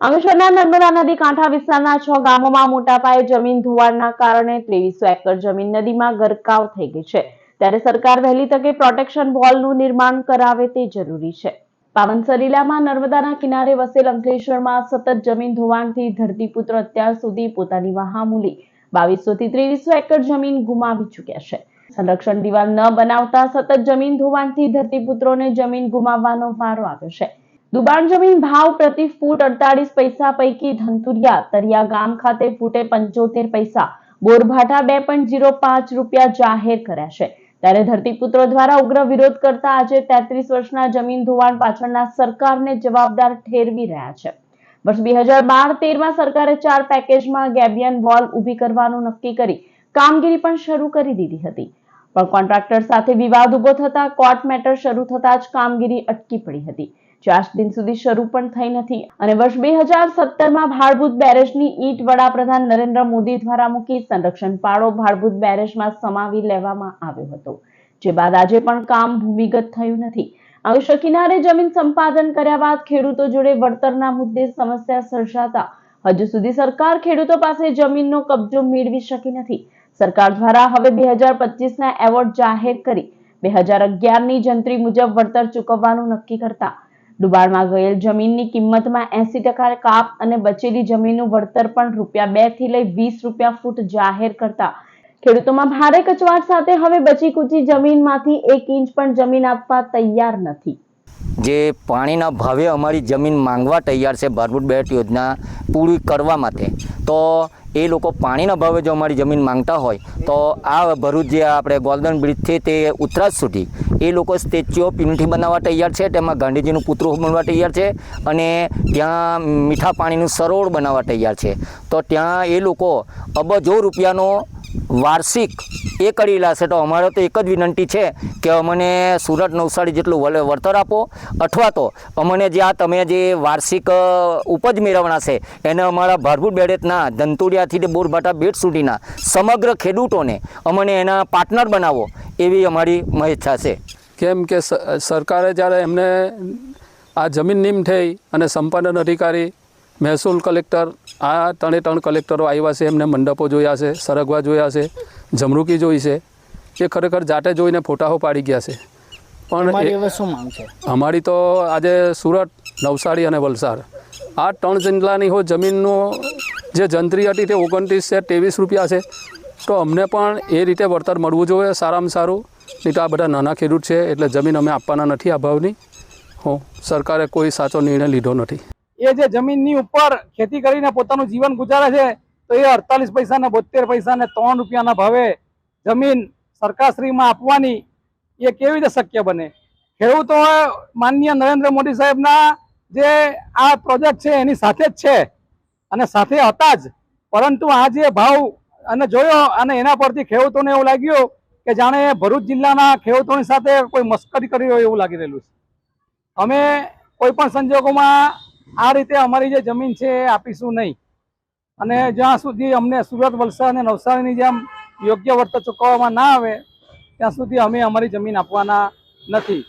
અંકલેશ્વરના નર્મદા નદી કાંઠા વિસ્તારના છ ગામોમાં મોટા પાયે જમીન ધોવાણના કારણે ત્રેવીસો એકર જમીન નદીમાં ગરકાવ થઈ ગઈ છે. ત્યારે સરકાર વહેલી તકે પ્રોટેક્શન વોલનું નિર્માણ કરાવે તે જરૂરી છે. પાવનસરીલામાં નર્મદાના કિનારે વસેલ અંકલેશ્વરમાં સતત જમીન ધોવાણથી ધરતીપુત્ર અત્યાર સુધી પોતાની વહામૂલી બાવીસો થી ત્રેવીસો એકર જમીન ગુમાવી ચૂક્યા છે. સંરક્ષણ દિવાલ ન બનાવતા સતત જમીન ધોવાણથી ધરતીપુત્રોને જમીન ગુમાવવાનો વારો આવ્યો છે. દુબાણ જમીન ભાવ પ્રતિ ફૂટ અડતાલીસ પૈસા પૈકી ધંતુરિયા તરિયા ગામ ખાતે ફૂટે પંચોતેર પૈસા. બોરભાઠા બે પોઈન્ટ ઝીરો પાંચ રૂપિયા જાહેર કર્યા છે. ત્યારે ધરતીપુત્રો દ્વારા ઉગ્ર વિરોધ કરતા આજે તેત્રીસ વર્ષના જમીન ધોવાણ પાછળના સરકારને જવાબદાર ઠેરવી રહ્યા છે. વર્ષ બે હજાર બાર તેરમાં સરકારે ચાર પેકેજમાં ગેબિયન વોલ ઊભી કરવાનું નક્કી કરી કામગીરી પણ શરૂ કરી દીધી હતી. પણ કોન્ટ્રાક્ટર સાથે વિવાદ ઊભો થતા કોર્ટ મેટર શરૂ થતા જ કામગીરી અટકી પડી હતી. આજ દિન સુધી શરૂ પણ થઈ નથી. અને વર્ષ બે હજાર સત્તરમાં ભાડભૂત બેરેજની ઈટ વડાપ્રધાન નરેન્દ્ર મોદી દ્વારા મૂકી સંરક્ષણ પાડો ભાડભૂત બેરેજમાં સમાવી લેવામાં આવ્યો હતો. જે બાદ આજે પણ કામ ભૂમિગત થયું નથી. અંકલેશ્વર કિનારે જમીન સંપાદન કર્યા બાદ ખેડૂતો જોડે વળતરના મુદ્દે સમસ્યા સર્જાતા હજુ સુધી સરકાર ખેડૂતો પાસે જમીનનો કબજો મેળવી શકી નથી. સરકાર દ્વારા હવે બે હજાર પચીસના એવોર્ડ જાહેર કરી બે હજાર અગિયારની જંત્રી મુજબ વળતર ચૂકવવાનું નક્કી કરતા ડુબાણમાં ગયેલ જમીનની કિંમતમાં એસી ટકા કાપ અને બચેલી જમીનનું વળતર પણ રૂપિયા બેથી લઈ વીસ રૂપિયા ફૂટ જાહેર કરતા. ખેડૂતોમાં ભારે કચવાટ સાથે હવે બચી કૂચી જમીનમાંથી એક ઇંચ પણ જમીન આપવા તૈયાર નથી. જે પાણીના ભાવે અમારી જમીન માંગવા તૈયાર છે ભારભૂત બેટ યોજના પૂરી કરવા માટે. તો એ લોકો પાણીના ભાવે જો અમારી જમીન માંગતા હોય, તો આ ભરૂચ જે આપણે ગોલ્ડન બ્રિજથી તે ઉત્તરાજ સુધી, એ લોકો સ્ટેચ્યુ ઓફ યુનિટી બનાવવા તૈયાર છે, તેમાં ગાંધીજીનું પુતળું બનવા તૈયાર છે અને ત્યાં મીઠા પાણીનું સરોવર બનાવવા તૈયાર છે. તો ત્યાં એ લોકો અબજો રૂપિયાનો વાર્ષિક એ કરી લાશે. તો અમારે તો એક જ વિનંતી છે કે અમને સુરત નવસારી જેટલું વળ- વળતર આપો. અથવા તો અમને જે આ તમે જે વાર્ષિક ઉપજ મેળવણા છે, એને અમારા ભારભૂત બેડેતના ધંતુડિયાથી તે બોરભાટા બેટ સુધીના સમગ્ર ખેડૂતોને અમને એના પાર્ટનર બનાવો એવી અમારી મહેચ્છા છે. કેમ કે સરકારે જ્યારે એમને આ જમીન નિમ થઈ અને સંપાદન અધિકારી મહેસૂલ કલેક્ટર આ ત્રણે ત્રણ કલેક્ટરો આવ્યા છે એમને મંડપો જોયા છે સરગવા જોયા છે જમરૂકી જોઈ છે. એ ખરેખર જાતે જોઈને ફોટાઓ પાડી ગયા છે. પણ અમારી તો આજે સુરત નવસારી અને વલસાડ. આ ત્રણ જિલ્લાની હો જમીનનો જે જંત્રી હતી તે ઓગણત્રીસ છે ત્રેવીસ રૂપિયા છે. તો અમને પણ એ રીતે વળતર મળવું જોઈએ સારામાં સારું. નહીં તો આ બધા નાના ખેડૂત છે એટલે જમીન અમે આપવાના નથી આ ભાવની. હો સરકારે કોઈ સાચો નિર્ણય લીધો નથી. એ જે જમીનની ઉપર ખેતી કરીને પોતાનું જીવન ગુજારે છે, તો એ અડતાલીસ પૈસા ને બોતેર પૈસા ને ત્રણ રૂપિયાના ભાવે જમીન સરકારશ્રીમાં આપવાની એ કેવી રીતે શક્ય બને? ખેડૂતો માનનીય નરેન્દ્ર મોદી સાહેબના જે આ પ્રોજેક્ટ છે, એની સાથે જ છે અને સાથે હતા જ. પરંતુ આ જે ભાવ અને જોયો અને એના પરથી ખેડૂતોને એવું લાગ્યું કે જાણે ભરૂચ જિલ્લાના ખેડૂતોની સાથે કોઈ મસ્કરી કરી હોય એવું લાગી રહેલું છે. અમે કોઈ પણ સંજોગોમાં આ રીતે અમારી જે જમીન છે એ આપીશું નહીં. અને જ્યાં સુધી અમને સુરત વલસાડ અને નવસારીની જેમ યોગ્ય વળતર ચૂકવવામાં ના આવે, ત્યાં સુધી અમે અમારી જમીન આપવાના નથી.